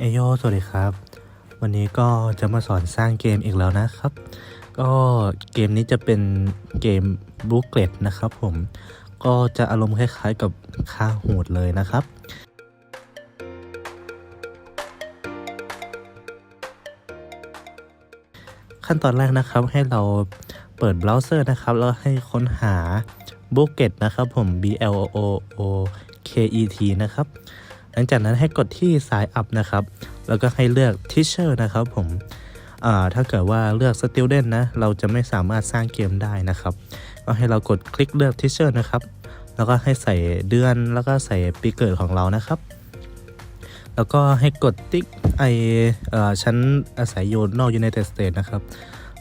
เอโยสวัสดีครับ วันนี้ก็จะมาสอนสร้างเกมอีกแล้วนะครับ ก็เกมนี้จะเป็นเกมบุ๊กเกตนะครับผม ก็จะอารมณ์คล้ายๆกับคาหูดเลยนะครับ ขั้นตอนแรกนะครับให้เราเปิดเบราว์เซอร์นะครับ แล้วให้ค้นหา b o o k e t นะครับผม B L O O K E T นะครับ ลังจากนั้นให้กดที่ Sign Up นะครับ แล้วก็ให้เลือก Teacher นะครับผมอ่าถ้าเกิดว่าเลือก Student นะ เราจะไม่สามารถสร้างเกมได้นะครับ ก็ให้เรากดคลิกเลือก Teacher นะครับ แล้วก็ให้ใส่เดือนแล้วก็ใส่ปีเกิดของเรานะครับ แล้วก็ให้กดติ๊กไออ่อชั้นอาศัยอยู่นอก United States นะครับ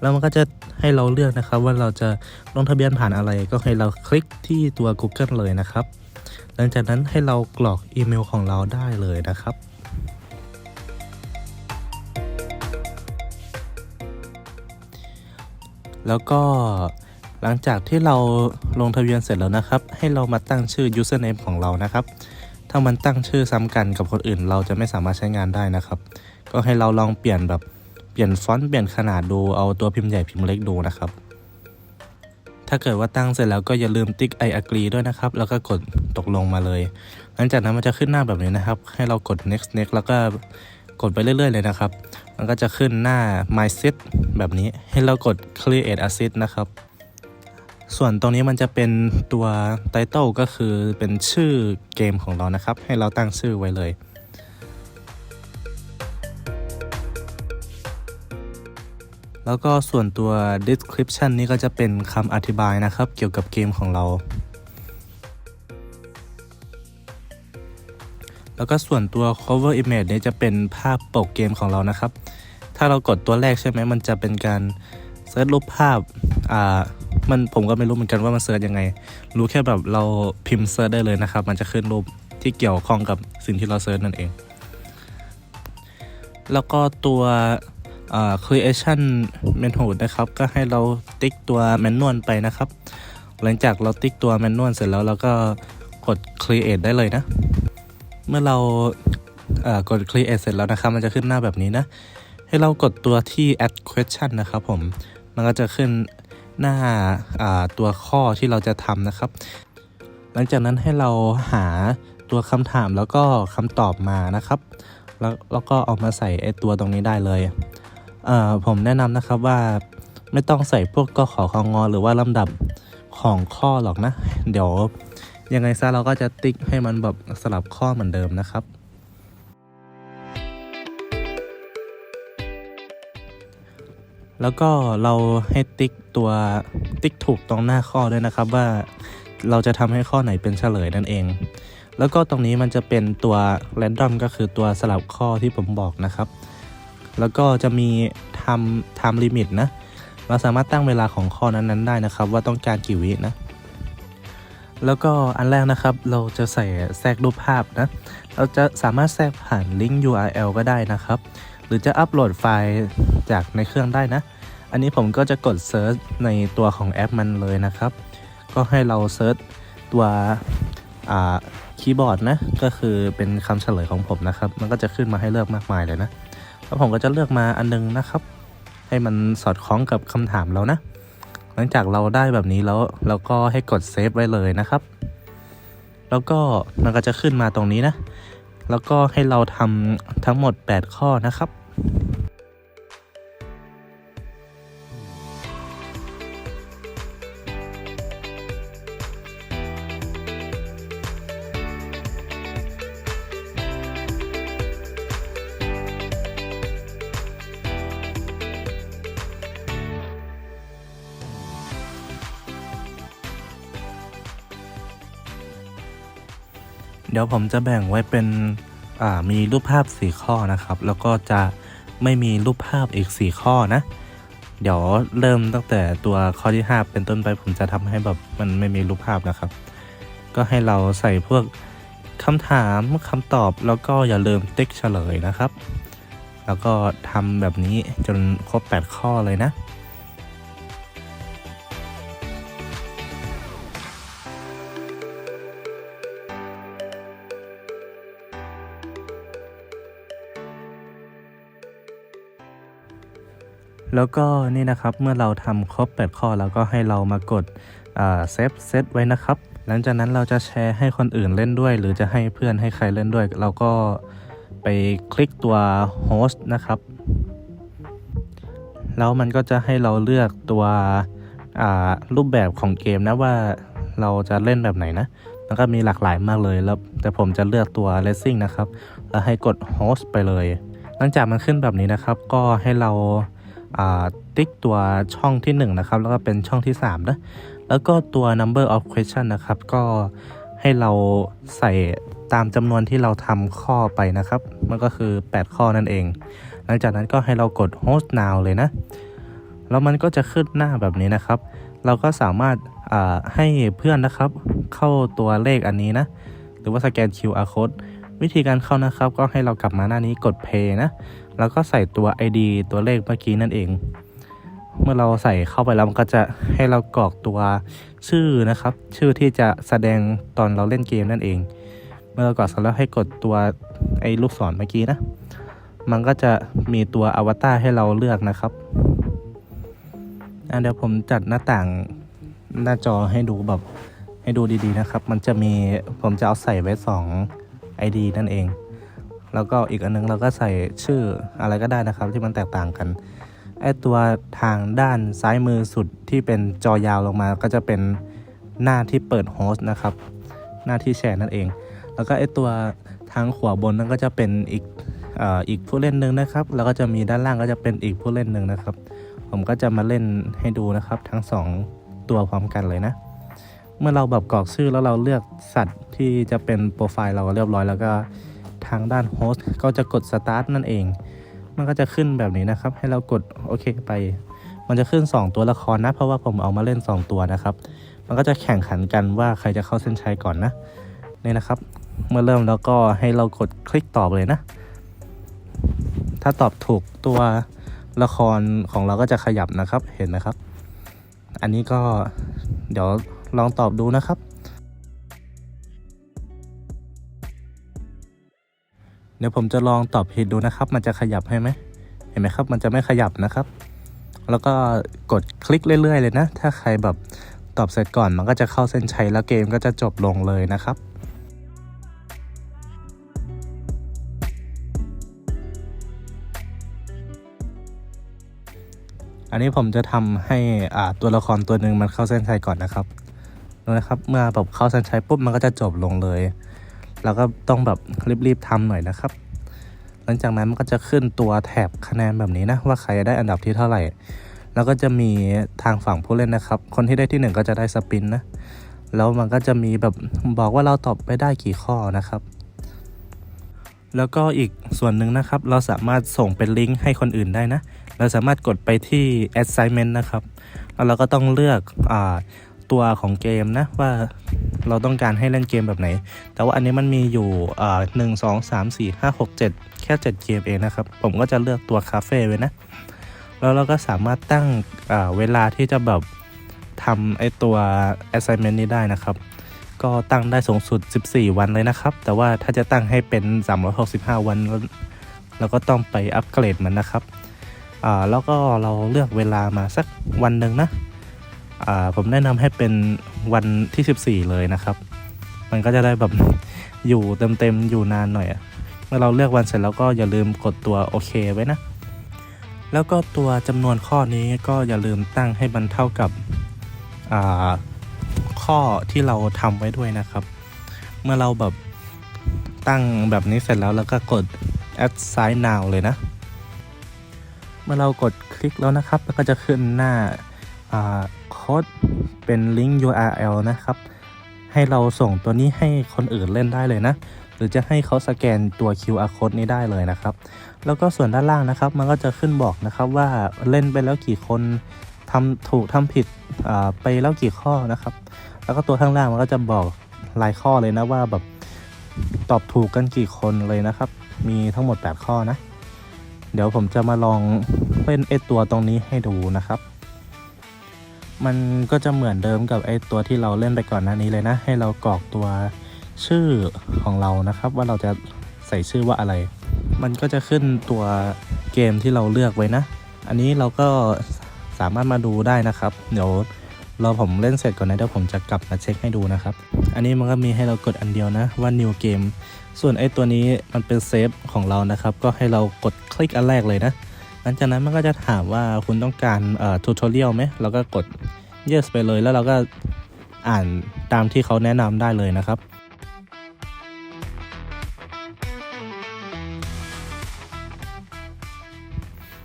แล้วมันก็จะให้เราเลือกนะครับว่าเราจะลงทะเบียนผ่านอะไร ก็ให้เราคลิกที่ตัว Google เลยนะครับ หลังจากนั้นให้เรากรอกอีเมลของเราได้เลยนะครับ แล้วก็หลังจากที่เราลงทะเบียนเสร็จแล้วนะครับ ให้เรามาตั้งชื่อ username ของเรานะครับ ถ้ามันตั้งชื่อซ้ำกันกับคนอื่น เราจะไม่สามารถใช้งานได้นะครับ ก็ให้เราลองเปลี่ยนแบบเปลี่ยนฟอนต์เปลี่ยนขนาดดูเอาตัวพิมพ์ใหญ่พิมพ์เล็กดูนะครับ ถ้าเกิดว่าตั้งเสร็จแล้วก็อย่าลืมติ๊ก I agree ด้วยนะครับ แล้วก็กดตกลงมาเลย หลังจากนั้นมันจะขึ้นหน้าแบบนี้นะครับ ให้เรากด next next แล้วก็กดไปเรื่อยๆเลยนะครับ มันก็จะขึ้นหน้า my set แบบนี้ ให้เรากด create a set นะครับ ส่วนตรงนี้มันจะเป็นตัว title ก็คือเป็นชื่อเกมของเรานะครับ ให้เราตั้งชื่อไว้เลย แล้วก็ส่วนตัว description นี่ก็จะเป็นคำอธิบายนะครับ เกี่ยวกับเกมของเรา แล้วก็ส่วนตัว cover image เนี่ยจะเป็นภาพปกเกมของเรานะครับ ถ้าเรากดตัวแรกใช่ไหมมันจะเป็นการเซิร์ชรูปภาพ อ่า มันผมก็ไม่รู้เหมือนกันว่ามันเซิร์ชยังไง รู้แค่แบบเราพิมพ์เซิร์ชได้เลยนะครับ มันจะขึ้นรูปที่เกี่ยวข้องกับสิ่งที่เราเซิร์ชนั่นเอง แล้วก็ตัว creation method นะครับ ก็ให้เราติ๊กตัว manual ไปนะครับ หลังจากเราติ๊กตัว manual เสร็จแล้วเราก็กด create ได้เลยนะ เมื่อเราเอ่อกด create เสร็จแล้วนะครับ มันจะขึ้นหน้าแบบนี้นะ ให้เรากดตัวที่ add question นะครับผม มันก็จะขึ้นหน้าอ่าตัวข้อที่เราจะทำนะครับ หลังจากนั้นให้เราหาตัวคำถามแล้วก็คำตอบมานะครับ แล้วแล้วก็เอามาใส่ไอตัวตรงนี้ได้เลย ผมแนะนำนะครับว่าไม่ต้องใส่พวกก็ขอของงอหรือว่าลำดับของข้อหรอกนะ เดี๋ยวยังไงซะเราก็จะติ๊กให้มันแบบสลับข้อเหมือนเดิมนะครับ แล้วก็เราให้ติ๊กตัวติ๊กถูกตรงหน้าข้อด้วยนะครับว่าเราจะทำให้ข้อไหนเป็นเฉลยนั่นเอง แล้วก็ตรงนี้มันจะเป็นตัว random ก็คือตัวสลับข้อที่ผมบอกนะครับ แล้วก็จะมี time time limit นะ เราสามารถตั้งเวลาของข้อนั้นๆได้นะครับ ว่าต้องการกี่วินะ แล้วก็อันแรกนะครับเราจะใส่แทรกรูปภาพนะ เราจะสามารถแทรกผ่านลิงก์ URL ก็ได้นะครับ หรือจะอัปโหลดไฟล์จากในเครื่องได้นะ อันนี้ผมก็จะกดเซิร์ชในตัวของแอปมันเลยนะครับ ก็ให้เราเซิร์ชตัวคีย์บอร์ดนะ ก็คือเป็นคำเฉลยของผมนะครับ มันก็จะขึ้นมาให้เลือกมากมายเลยนะ แล้วผมก็จะเลือกมาอันนึงนะครับ ให้มันสอดคล้องกับคำถามเรานะ หลังจากเราได้แบบนี้แล้วเราก็ให้กดเซฟไว้เลยนะครับ แล้วก็มันก็จะขึ้นมาตรงนี้นะ แล้วก็ให้เราทำทั้งหมด 8 ข้อนะครับ เดี๋ยวผมจะแบ่งไว้เป็นอ่ามีรูปภาพ 4 ข้อนะครับ แล้วก็จะไม่มีรูปภาพอีก 4 ข้อนะ เดี๋ยวเริ่มตั้งแต่ตัวข้อที่ 5 เป็นต้นไปผมจะทำให้แบบมันไม่มีรูปภาพนะครับ ก็ให้เราใส่พวกคำถามคำตอบแล้วก็อย่าลืมติ๊กเฉลยนะครับ แล้วก็ทำแบบนี้จนครบ 8 ข้อเลยนะ แล้วก็นี่นะครับเมื่อเราทำครบ 8 ข้อแล้วก็ให้เรามากดเซฟเซตไว้นะครับ หลังจากนั้นเราจะแชร์ให้คนอื่นเล่นด้วย หรือจะให้เพื่อนให้ใครเล่นด้วย เราก็ไปคลิกตัว host นะครับ แล้วมันก็จะให้เราเลือกตัวรูปแบบของเกมนะว่าเราจะเล่นแบบไหนนะ มันก็มีหลากหลายมากเลยแล้วแต่ผมจะเลือกตัว racing นะครับ แล้วให้กด host ไปเลย หลังจากมันขึ้นแบบนี้นะครับ ก็ให้เรา ติ๊กตัวช่องที่ 1 นะครับ แล้วก็เป็นช่องที่ 3 นะ แล้วก็ตัว number of question นะครับ ก็ให้เราใส่ตามจำนวนที่เราทำข้อไปนะครับ มันก็คือ 8 ข้อนั่นเอง หลังจากนั้นก็ให้เรากด host now เลยนะ แล้วมันก็จะขึ้นหน้าแบบนี้นะครับ เราก็สามารถให้เพื่อนนะครับ เข้าตัวเลขอันนี้นะ หรือว่าสแกน QR code วิธีการเข้านะครับ ก็ให้เรากลับมาหน้านี้กด pay นะ แล้วก็ใส่ตัว ID ตัวเลขเมื่อกี้นั่นเอง เมื่อเราใส่เข้าไปแล้วมันก็จะให้เรากรอกตัวชื่อนะครับ ชื่อที่จะแสดงตอนเราเล่นเกมนั่นเอง เมื่อเรากรอกเสร็จแล้วให้กดตัวไอ้ลูกศรเมื่อกี้นะ มันก็จะมีตัวอวตารให้เราเลือกนะครับเดี๋ยวผมจัดหน้าต่างหน้าจอให้ดูแบบให้ดูดีๆนะครับ มันจะมีผมจะเอาใส่ไว้2 ID นั่นเอง แล้วก็อีกอันนึงเราก็ใส่ชื่ออะไรก็ได้นะครับที่มันแตกต่างกันไอตัวทางด้านซ้ายมือสุดที่เป็นจอยาวลงมา ก็จะเป็นหน้าที่เปิดโฮสต์นะครับ หน้าที่แชร์นั่นเอง แล้วก็ไอตัวทางขวาบนนั้นก็จะเป็นอีกออีกผู้เล่นหนึ่งนะครับ แล้วก็จะมีด้านล่างก็จะเป็นอีกผู้เล่นหนึ่งนะครับ ผมก็จะมาเล่นให้ดูนะครับทั้ง 2 ตัวพร้อมกันเลยนะ เมื่อเราแบบกรอกชื่อแล้วเราเลือกสัตว์ที่จะเป็นโปรไฟล์เราเรียบร้อยแล้วก็ทางด้านโฮสต์ก็จะกด start นั่นเอง มันก็จะขึ้นแบบนี้นะครับ ให้เรากดโอเคไป มันจะขึ้น 2 ตัวละครนะ เพราะว่าผมเอามาเล่น 2 ตัวนะครับ มันก็จะแข่งขันกันว่าใครจะเข้าเส้นชัยก่อนนะนี่นะครับ เมื่อเริ่มแล้วก็ให้เรากดคลิกตอบเลยนะ ถ้าตอบถูกตัวละครของเราก็จะขยับนะครับ เห็นไหมครับ อันนี้ก็เดี๋ยว ลองตอบดูนะครับ เดี๋ยวผมจะลองตอบผิดดูนะครับ มันจะขยับให้ไหมเห็นไหมครับ มันจะไม่ขยับนะครับ แล้วก็กดคลิกเรื่อย ๆ เลยนะ ถ้าใครแบบตอบเสร็จก่อนมันก็จะเข้าเส้นชัยแล้วเกมก็จะจบลงเลยนะครับอันนี้ผมจะทำให้ตัวละครตัวหนึ่งมันเข้าเส้นชัยก่อนนะครับ นะครับ เมื่อแบบเข้าเส้นชัยปุ๊บมันก็จะจบลงเลย แล้วก็ต้องแบบรีบๆทำหน่อยนะครับ หลังจากนั้นมันก็จะขึ้นตัวแถบคะแนนแบบนี้นะว่าใครได้อันดับที่เท่าไหร่ แล้วก็จะมีทางฝั่งผู้เล่นนะครับ คนที่ได้ที่ 1 ก็จะได้สปินนะ แล้วมันก็จะมีแบบบอกว่าเราตอบไปได้กี่ข้อนะครับแล้วก็อีกส่วนหนึ่งนะครับ เราสามารถส่งเป็นลิงก์ให้คนอื่นได้นะ เราสามารถกดไปที่ assignment นะครับ แล้วเราก็ต้องเลือกอ่า ตัวของเกมนะว่าเราต้องการให้เล่นเกมแบบไหน แต่ว่าอันนี้มันมีอยู่หนึ่งสองสามสี่ห้าหกเจ็ดแค่เจ็ดเกมเองนะครับ ผมก็จะเลือกตัวคาเฟ่ไว้นะ แล้วเราก็สามารถตั้งเวลาที่จะแบบทำไอตัว assignment นี้ได้นะครับ ก็ตั้งได้สูงสุด 14 วันเลยนะครับ แต่ว่าถ้าจะตั้งให้เป็น 365 วันเราก็ต้องไปอัปเกรดมันนะครับแล้วก็เราเลือกเวลามาสักวันหนึ่งนะ ผมแนะนำให้เป็นวันที่ 14 เลยนะครับ มันก็จะได้แบบอยู่เต็มๆอยู่นานหน่อยเมื่อเราเลือกวันเสร็จแล้วก็อย่าลืมกดตัวโอเคไว้นะ แล้วก็ตัวจำนวนข้อนี้ก็อย่าลืมตั้งให้มันเท่ากับข้อที่เราทำไว้ด้วยนะครับ เมื่อเราแบบตั้งแบบนี้เสร็จแล้วแล้วก็กด add sign now เลยนะ เมื่อเรากดคลิกแล้วนะครับ ก็จะขึ้นหน้า ดเป็นลิงก์ URL นะครับ ให้เราส่งตัวนี้ให้คนอื่นเล่นได้เลยนะ หรือจะให้เขาสแกนตัว QR code นี้ได้เลยนะครับ แล้วก็ส่วนด้านล่างนะครับ มันก็จะขึ้นบอกนะครับว่าเล่นไปแล้วกี่คนทำถูกทำผิดไปแล้วกี่ข้อนะครับ แล้วก็ตัวข้างล่างมันก็จะบอกรายข้อเลยนะว่าแบบตอบถูกกันกี่คนเลยนะครับ มีทั้งหมด 8 ข้อนะ เดี๋ยวผมจะมาลองเล่นไอตัวตรงนี้ให้ดูนะครับ มันก็จะเหมือนเดิมกับไอตัวที่เราเล่นไปก่อนหน้านี้เลยนะ ให้เรากรอกตัวชื่อของเรานะครับ ว่าเราจะใส่ชื่อว่าอะไร มันก็จะขึ้นตัวเกมที่เราเลือกไว้นะ อันนี้เราก็สามารถมาดูได้นะครับ เดี๋ยวรอผมเล่นเสร็จก่อนนะเดี๋ยวผมจะกลับมาเช็คให้ดูนะครับ อันนี้มันก็มีให้เรากดอันเดียวนะว่า new game ส่วนไอตัวนี้มันเป็นเซฟของเรานะครับ ก็ให้เรากดคลิกอันแรกเลยนะ หลังจากนั้นมันก็จะถามว่าคุณต้องการเอ่อ tutorial ไหมเราก็กด yes ไปเลยแล้วเราก็อ่านตามที่เขาแนะนำได้เลยนะครับ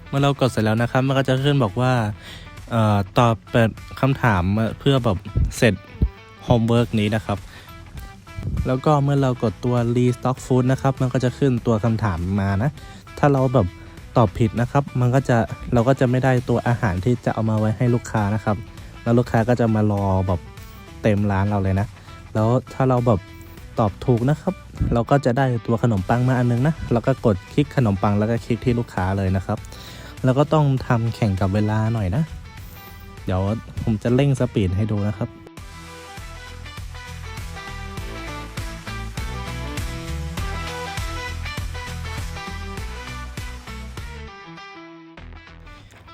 เมื่อเรากดเสร็จแล้วนะครับ มันก็จะขึ้นบอกว่าเอ่อตอบเปิดคำถามเพื่อแบบเสร็จ homework นี้นะครับ แล้วก็เมื่อเรากดตัว restock food นะครับ มันก็จะขึ้นตัวคำถามมานะ ถ้าเราแบบ ตอบผิดนะครับ มันก็จะเราก็จะไม่ได้ตัวอาหารที่จะเอามาไว้ให้ลูกค้านะครับ แล้วลูกค้าก็จะมารอแบบเต็มร้านเราเลยนะ แล้วถ้าเราแบบตอบถูกนะครับ เราก็จะได้ตัวขนมปังมาอันนึงนะ แล้วก็กดคลิกขนมปังแล้วก็คลิกที่ลูกค้าเลยนะครับ แล้วก็ต้องทำแข่งกับเวลาหน่อยนะ เดี๋ยวผมจะเร่งสปีดให้ดูนะครับ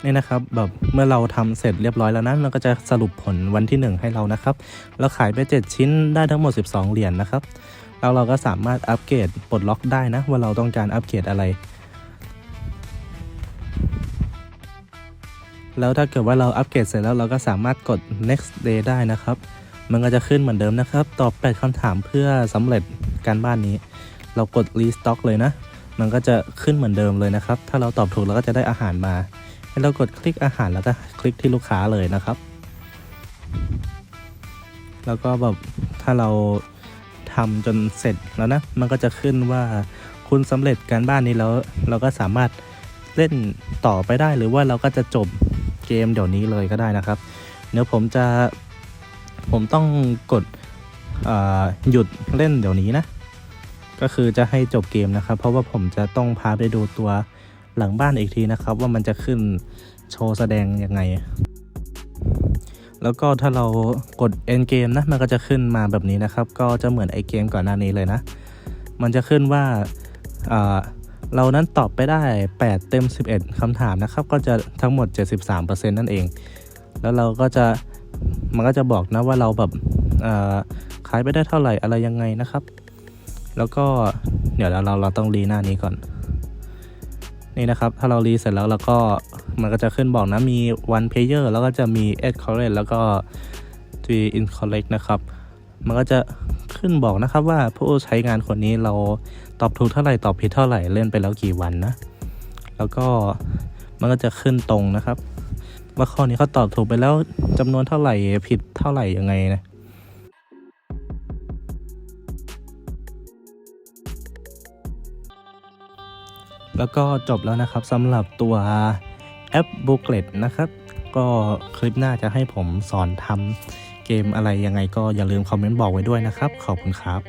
นี่นะครับแบบเมื่อเราทำเสร็จเรียบร้อยแล้วนะเราก็จะสรุปผลวันที่ 1 ให้เรานะครับเราขายไป 7 ชิ้นได้ทั้งหมด 12 เหรียญนนะครับแล้วเราก็สามารถอัปเกรดปลดล็อกได้นะว่าเราต้องการอัปเกรดอะไร แล้วถ้าเกิดว่าเราอัปเกรดเสร็จแล้วเราก็สามารถกด next day ได้นะครับ มันก็จะขึ้นเหมือนเดิมนะครับตอบ8คำถามเพื่อสำเร็จการบ้านนี้ เรากด restock เลยนะมันก็จะขึ้นเหมือนเดิมเลยนะครับ ถ้าเราตอบถูกเราก็จะได้อาหารมา ให้เรากดคลิกอาหารแล้วก็คลิกที่ลูกค้าเลยนะครับ แล้วก็แบบถ้าเราทำจนเสร็จแล้วนะ มันก็จะขึ้นว่าคุณสำเร็จการบ้านนี้แล้ว เราก็สามารถเล่นต่อไปได้หรือว่าเราก็จะจบเกมเดี๋ยวนี้เลยก็ได้นะครับ เดี๋ยวผมจะผมต้องกดหยุดเล่นเดี๋ยวนี้นะ ก็คือจะให้จบเกมนะครับ เพราะว่าผมจะต้องพาไปดูตัว หลังบ้านอีกทีนะครับ ว่ามันจะขึ้นโชว์แสดงยังไง แล้วก็ถ้าเรากด end game นะ มันก็จะขึ้นมาแบบนี้นะครับ ก็จะเหมือนไอเกมก่อนหน้านี้เลยนะ มันจะขึ้นว่าเรานั้นตอบไปได้ 8 เต็ม 11คำถามนะครับ ก็จะทั้งหมด 73%นั่นเอง แล้วเราก็จะมันก็จะบอกนะว่าเราแบบขายไปได้เท่าไหร่อะไรยังไงนะครับ แล้วก็เดี๋ยวเราเราเราต้องรีหน้านี้ก่อน นี่นะครับ ถ้าเรารีเสร็จแล้วเราก็มันก็จะขึ้นบอกนะมี one player แล้วก็จะมี eight correct แล้วก็ three incorrect นะครับ มันก็จะขึ้นบอกนะครับว่าผู้ใช้งานคนนี้เราตอบถูกเท่าไหร่ตอบผิดเท่าไหร่เล่นไปแล้วกี่วันนะ แล้วก็มันก็จะขึ้นตรงนะครับ ว่าข้อนี้เขาตอบถูกไปแล้วจำนวนเท่าไหร่ผิดเท่าไหร่ยังไงนะ แล้วก็จบแล้วนะครับสำหรับตัวแอปบุกเลตนะครับ ก็คลิปหน้าจะให้ผมสอนทำเกมอะไรยังไงก็อย่าลืมคอมเมนต์บอกไว้ด้วยนะครับ ขอบคุณครับ